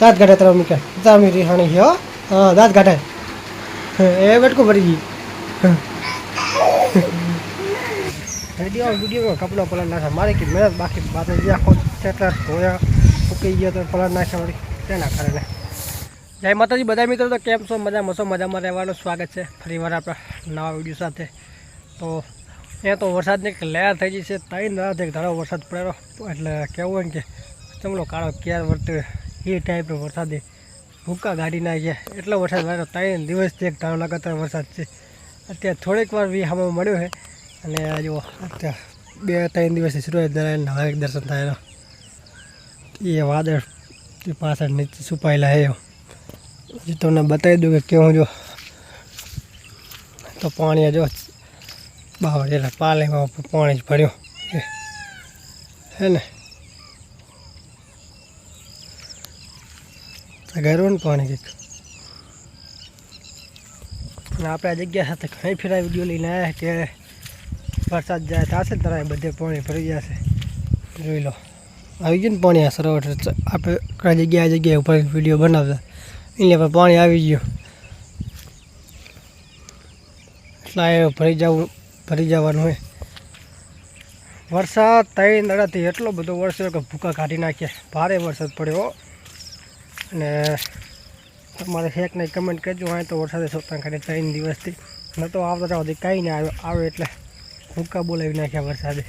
દાંત કાઢે તારા મૂક્યા. તામી રીહાણી हाँ दाँत હા ए બેટકું ભરી ગઈ વીડિયો કપડો કપડાં પલાળ નાખ્યા. મારે કે મહેનત બાકી બાદ જે આખો કેટલા ધોયા ફૂકી ગયો તો પલાળ નાખ્યા વળી. તેના કારણે. જય માતાજી, બધા મિત્રો તો કેમ છો? મજા મસો મજામાં રહેવાનું સ્વાગત છે. ફરીવાર આપણા નવા વીડિયો સાથે. તો એ તો વરસાદની એક લહેર થઈ ગઈ છે. ત્રણ રાત એક ધારો વરસાદ પડેલો એટલે કેવું ને કે, ચમલો કાળો ક્યારે વર્તે? એ ટાઈપનો વરસાદે ભૂકા ગાડી નાખ્યા એટલો વરસાદ મારો ત્રણ દિવસથી એક ધારો લગાતાર વરસાદ છે. અત્યારે થોડીક વાર બી હવામાં મળ્યો છે. અને આ જુઓ, અત્યારે બે ત્રણ દિવસથી સૂર્ય નારાયણ હવે દર્શન થયેલો એ વાદળ પાછળ નીચે છુપાયેલા હે હજી તમને બતાવી દઉં કે કેવું જો. તો પાણી જો બાવળ એટલે પાલેમાં પાણી જ ભર્યું. હે ને? ગયું ને પાણી કંઈક. અને આપણે આ જગ્યા સાથે ઘણી ફેરા વીડિયો લઈને આવ્યા કે વરસાદ જાય થશે તારા બધે પાણી ભરી જશે. જોઈ લો. આવી ગયું ને પાણી આ સરોવર. આપણે કઈ જગ્યાએ આ જગ્યાએ ઉપર વીડિયો બનાવતા. એટલે પણ પાણી આવી ગયું. એટલા ભરી જવું, ભરી જવાનું હોય. વરસાદ ત્રણ દાડાથી એટલો બધો વરસ્યો કે ભૂકા કાઢી નાખ્યા. ભારે વરસાદ પડ્યો અને તમારે શેક નહીં કમેન્ટ કરજો, હા, તો વરસાદે સોતા કાઢે ત્રણ દિવસથી. ન તો આવતા સુધી કાંઈ ના આવે આવે એટલે ભૂકા બોલાવી નાખ્યા વરસાદે.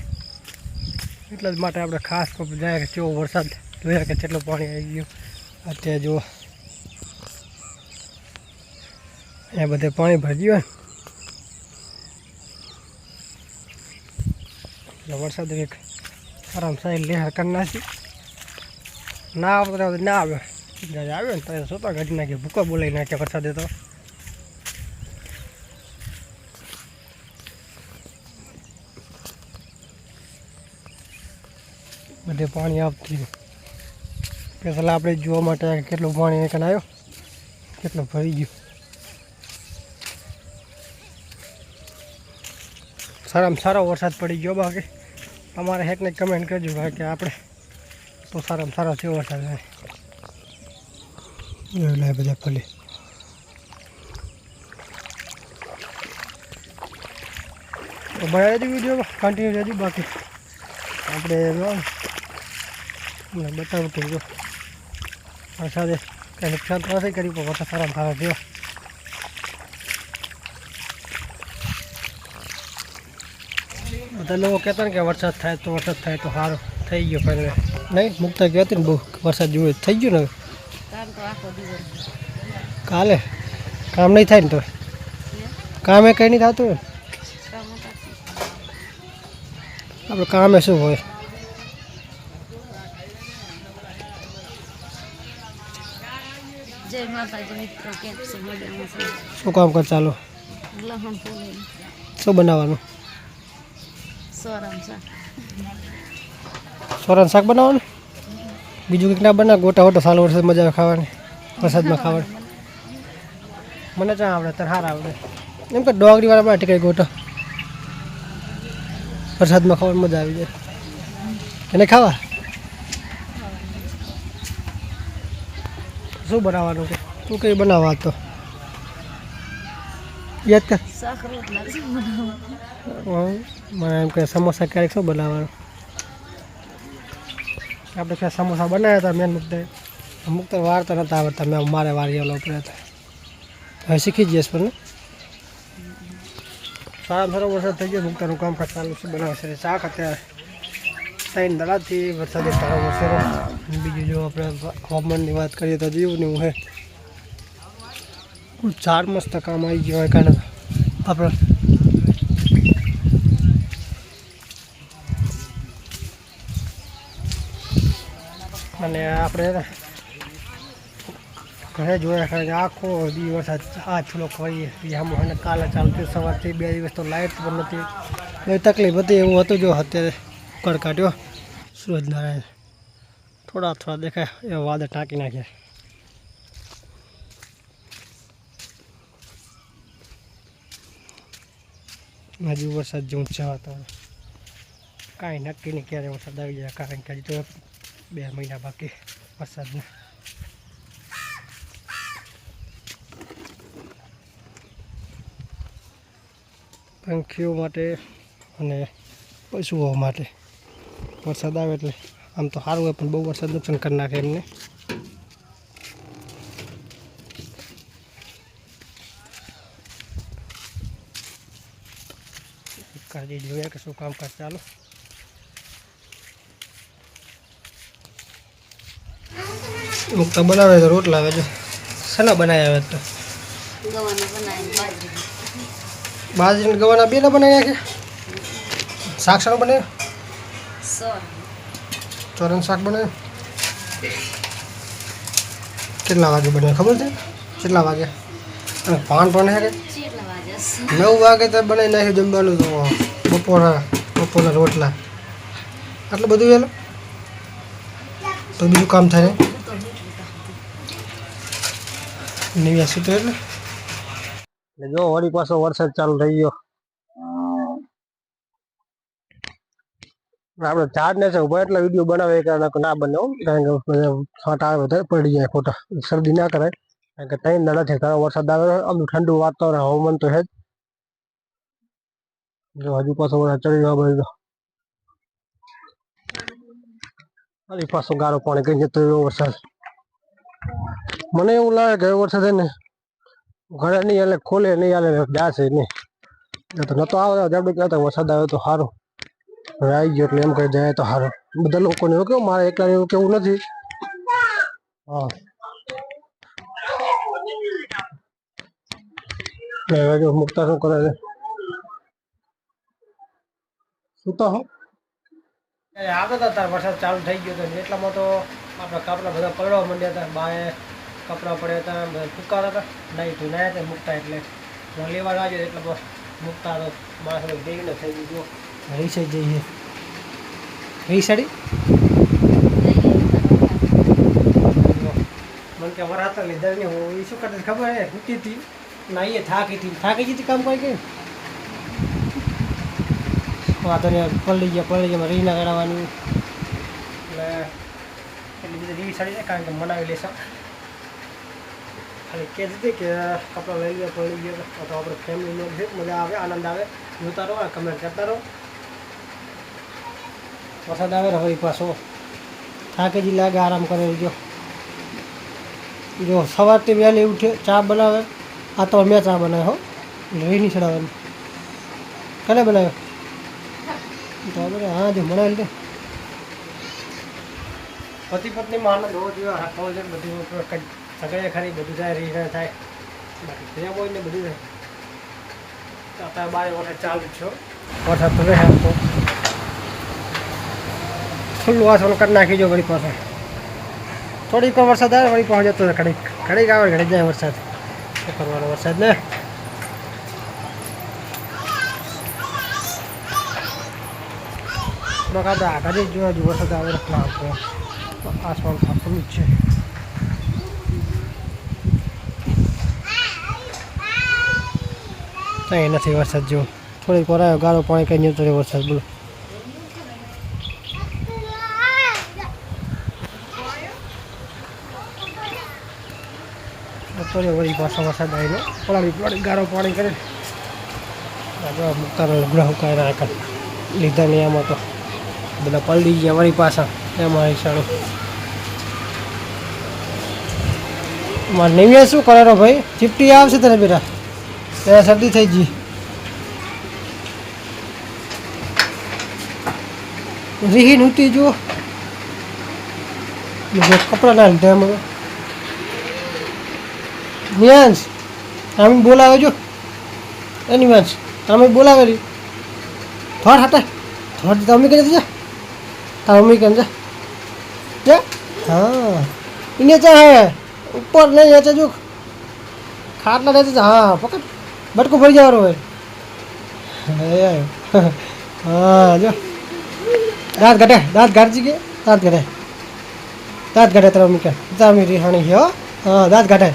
એટલા જ માટે આપણે ખાસ જાય કે કેવો વરસાદ જોયા કે કેટલું પાણી આવી ગયું. અત્યારે જુઓ. અહીંયા બધે પાણી ભરી ગયું એટલે વરસાદ એક આરામ સારી લેહર કરી નાખી. ના આવતા ના આવે. જ્યારે આવ્યો ને ત્યારે સોતા કાઢી નાખ્યો ભૂકા બોલાવી નાખ્યા વરસાદે તો. બધે પાણી આપતી પેલા આપણે જોવા માટે કેટલું પાણી નીકળ આવ્યો? કેટલું ભરી ગયું. સારામાં સારો વરસાદ પડી ગયો. બાકી તમારે હેકને કમેન્ટ કરજો ભાઈ કે આપણે તો સારામાં સારો છે વરસાદ. આવે જોઈ લે બધા ફલી તો બનાવી દીધું વીડિયો કન્ટિન્યુ રહેજો બાકી આપણે જો તમને બતાવું કે જો વરસાદે કંઈ નુકસાન તો નથી કર્યું પણ વરસાદ સારામાં સારો થયો બધા લોકો કહેતા ને કે વરસાદ થાય તો વરસાદ થાય તો સારું થઈ ગયો પહેલે નહીં મુકતા કહેતી ને બહુ વરસાદ જેવું થઈ ગયું ને હવે. કાલે? કામ નહીં થાય ને તો? કામે કંઈ નહીં થતું. આપણે કામે શું હોય? શું કામ કર ચાલો? શું બનાવવાનું? સોરણ શાક બનાવવાનું? બીજું કંઈક ના બનાવ ગોટા વોટા સાલો વરસાદ મજા આવે ખાવાની વરસાદમાં ખાવાની. મને ચા આવડે તને હાર આવડે. એમ કે ડોગરી વાળા માટે કઈ ગોટા. વરસાદમાં ખાવાની મજા આવી જાય. એને ખાવા? શું બનાવવાનું કે? તું કઈ બનાવવા તો. યાદ કર. મને એમ કે સમોસા ક્યારેક શું બનાવવાનું? આપણે ક્યાં સમોસા બનાવ્યા હતા મેં મુદ્દે અમુક તો વારતા નતા આવડતા. મેં મારે વારી ઓલો પડ્યા હતા હવે શીખી જઈશ પણ. સારા સારો વરસાદ થઈ ગયો મુક્તાનું કામકાજ ચાલુ છે, બનાવશે. શાક અત્યારે ત્રણ દડાથી વરસાદ સારો વરસેલો બીજું જો આપણે હવામાનની વાત કરીએ તો જેવું ને એવું હે ચાર મસ્ત કામ આવી ગયો હોય કારણ. આપણે અને આપણે ઘરે જોયા ખરે આખો દિવસ આ છૂલો ખોઈએ અને કાલે ચાલતું સવારથી બે દિવસ તો લાઇટ પણ નથી બધી તકલીફ હતી એવું હતું જો, અત્યારે કડકાટ્યો સૂરજનારાયણ. થોડા થોડા દેખાય એવા વાદળ ટાંકી નાખ્યા હજુ વરસાદ જેવું છે વાતાવરણ. કાંઈ નક્કી નહીં ક્યારે વરસાદ આવી જાય, કારણ કે હજી તો બે મહિના બાકી વરસાદને. પંખીઓ માટે અને પશુઓ માટે વરસાદ આવે એટલે આમ તો સારું હોય, પણ બહુ વરસાદ નુકસાન કરી નાખે એમને. કાળજી જોયા કે શું કામ કરતા ચાલો. મુક્તા બનાવે તો રોટલા આવે છે. શેના બનાવ્યા આવે તો? બાજરી ગવાના બે ના બનાવ્યા કે? શાક શાનું બને ચોરણ શાક બને કેટલા વાગે બને ખબર છે? કેટલા વાગે? અને પાન પણ હે નવ વાગે તો બનાવી નાખ્યું જમવાનું તો. બપોરા બપોરના રોટલા. આટલું બધું વહેલું તો બીજું કામ થાય નેવ્યાસી તો એટલે? જો વળી પાછો વરસાદ ચાલુ થઈ ગયો. આપણે ચાર ને છે ઊભા એટલે વીડિયો બનાવે કે ના બને. કારણ કે છાંટા પડી જાય ખોટા. શરદી ના કરાય, કારણ કે ત્રણ દાડા છે ઘણો વરસાદ આવે, આમ ઠંડુ વાતાવરણ, હવામાન તો છે જ. હજુ પાછો ચડી જવા બધો હજી પાછો ગારો પાણી કઈ જતો રહ્યો વરસાદ. મને એવું લાગે કે વર્ષે છે ને ઘરે નહીં એટલે ખોલે નહીં હાલે જાશે નહીં. તો નતો આવે જાડું કહેતા વરસાદ આવે તો સારું હવે આવી ગયો એટલે એમ કહી જાય તો સારું બધા લોકોને એવું કેવું, મારે એકલા એવું કેવું નથી. હા. હવે મુક્તા શું કરે છે? સુતા હો. આગળ હતા વરસાદ ચાલુ થઈ ગયો હતો એટલામાં તો આપણા કાપડા બધા પલળવા માંડ્યા હતા, બાએ કપડાં પડ્યા હતા સુકાતા હતા. નહીં ધોનાયા હતા મૂકતા એટલે લેવા આવ્યો એટલે બસ મૂકતા તો માણસ ને થઈ ગયું. રહી સાઈડ જઈએ. રહી સાડી મને કે વરાત લીધા ને હું એ શું કરતી ખબર હે મૂકી હતી. ના એ થાકી હતી. થાકી જતી કામ કરી કે? વાંધો ને પલળી ગયા પલળી ગયા. રહી ના કરાવવાની એટલે એટલી બધી રીવી સાડી છે કારણ કે મનાવી લેશે. ખાલી કહે હતી કે કપડાં લઈ ગયા પડી ગયા તો આપણે ફેમિલીનો છે મજા આવે, આનંદ આવે, જોતા રહો અને કમેન્ટ કરતા રહો. વરસાદ આવે હવે પાછો. થાકે જી લાગે, આરામ કરે, જો. જો, સવારથી વહેલી ઉઠે, ચા બનાવે. આ તો મેં ચા બનાવે, હો. રહી નહીં ચડાવવાની. કને બનાવ્યો? તો આપણે હા, જો મળે લે. પતિ પત્નીમાં આનંદ હોવો જોઈએ જોઈએ બધું, કંઈ સગડે ખરી બધું થાય રીત થાય. બાકી ત્યાં કોઈ ને બધું થાય. અત્યારે બારે વરસાદ ચાલુ જ છો. વરસાદ તો રહે તો ખુલ્લું વાસણ કરી નાખી જો પાસે થોડીક વરસાદ આવે વળી પહોંચ જતો ઘડીક ઘડીક આવે, ઘડીક જાય વરસાદ. શું કરવાનો વરસાદ ને? આપણે આગળ જ જોવા જોઈએ વરસાદ આવે આસમાન ખુલ્લું છે. કંઈ નથી વરસાદ જેવો. થોડીક વાર આવ્યો ગારો પાણી કંઈ નહીં ઉતર્યો વરસાદ, બોલો. બપોરે વળી પાછો વરસાદ આવીને પલાળી ગારો પાણી કરે આપણે મુક્તાનો લુગડા હુકાય લીધા નહીં એમાં તો. બધા પલડી ગયા વળી પાછા. એમાં હિસાડું મારે નેવીએ શું કરેલો ભાઈ? ચીપટી આવશે તને બેટા? ત્યાં શરદી થઈ ગઈ. રીહીન ઉતી જુઓ. કપડાં ના લીધા એમાં. નિયાંશ અમે બોલાવે જો. એની વાંચ તમે બોલાવેલી થોડ હટા થોડ તમે કરી જા તાર મમ્મી કેમ જા હા. એને ચા ઉપર નહીં યાચા જો. ખાટલા રહેતા હતા હા, પકડ. બટકું ભરી જવાનું હોય હે હા જો દાંત ઘટે દાંત ઘાટજી કે દાંત ઘટે દાંત ઘટે તારા મમ્મી કે તારા રિહાણી છે હો હા દાંત ઘટે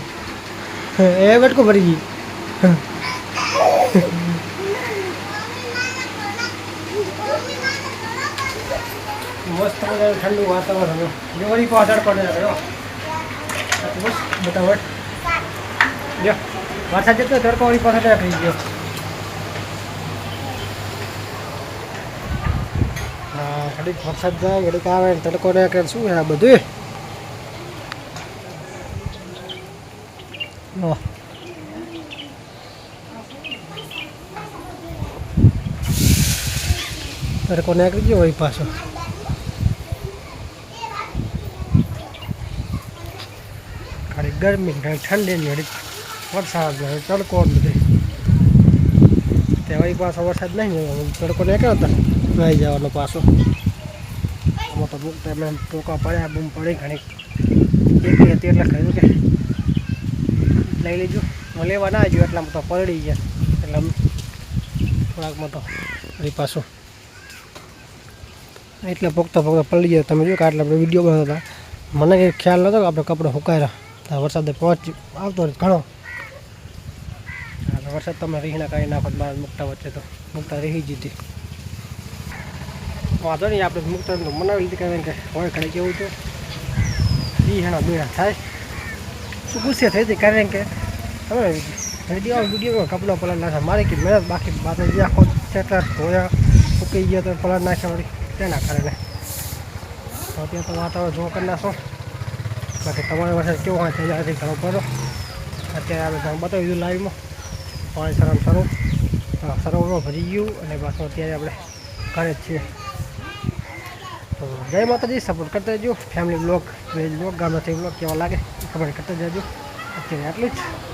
એ બટકું ભરી ગઈ મસ્ત મજાનું ઠંડુ વાતાવરણ હતું દિવાળી પાછળ પડે રહ્યો બસ બતાવો જો વરસાદ જતો તડકો વળી પાસે થઈ ગયો. હા, ઘડીક વરસાદ જાય, ઘડીક આવે તડકો ને કે શું છે આ બધું તડકો નીકળી ગયો હોય પાછો. ખાલી ગરમી ઘડીક ઠંડી ઘડીક વરસાદ તડકો નથી તેવાય પાછો વરસાદ નહીં. તડકો નીકળ્યો હતો નાઈ જવાનો પાછો. આમાં તો તમે ટોકા પડ્યા, બૂમ પડી ઘણી. એક હતી એટલે કહ્યું કે. લઈ લેજો હું લેવા ના આવ્યો, એટલામાં તો પલળી ગયા. એટલે થોડાકમાં તો વળી પાછું. એટલે પોગતો પોગતા પલળી ગયા. તમે જો કે આટલા આપણે વીડિયો બનાવતા મને કંઈ ખ્યાલ નહોતો કે આપણે કપડાં સુકાયેલા. વરસાદે પહોંચી, આવતો ઘણો. વરસાદ તમે રીહના કાઢી નાખો બહાર મૂકતા વચ્ચે તો. મૂકતા રહી જીતી વાંધો નહીં, આપણે મૂકતા મનાવી લીધી કારણ કે હોય ઘડી કેવું તો. રીહણા બીણા થાય. શું ગુસ્સે થઈ હતી? કારણ કે તમે રેડિયો વીડિયો કપડાં પલટ નાખ્યા. મારે કે મહેનત બાકી બાદ જે આખો ચેટલા ધોયા ઉકી ગયા તો પલટ નાખ્યા વળી. તેના કારણે. તો અત્યારે તો વાતાવરણ જો કરી નાખો બાકી તમારે વરસાદ કેવો હોય તે ઘણો પડો. અત્યારે આપણે બતાવી દીધું લાઈવમાં પાણી સરમ સરો. સરોવરો ભરી ગયું અને પાછું અત્યારે આપણે ઘરે જ છીએ. તો જય માતાજી, સપોર્ટ કરતા જજો ફેમિલી બ્લોગ બ્લોગ ગામડાથી બ્લોગ કેવા લાગે ખબર કરતા જજો અત્યારે આટલું જ.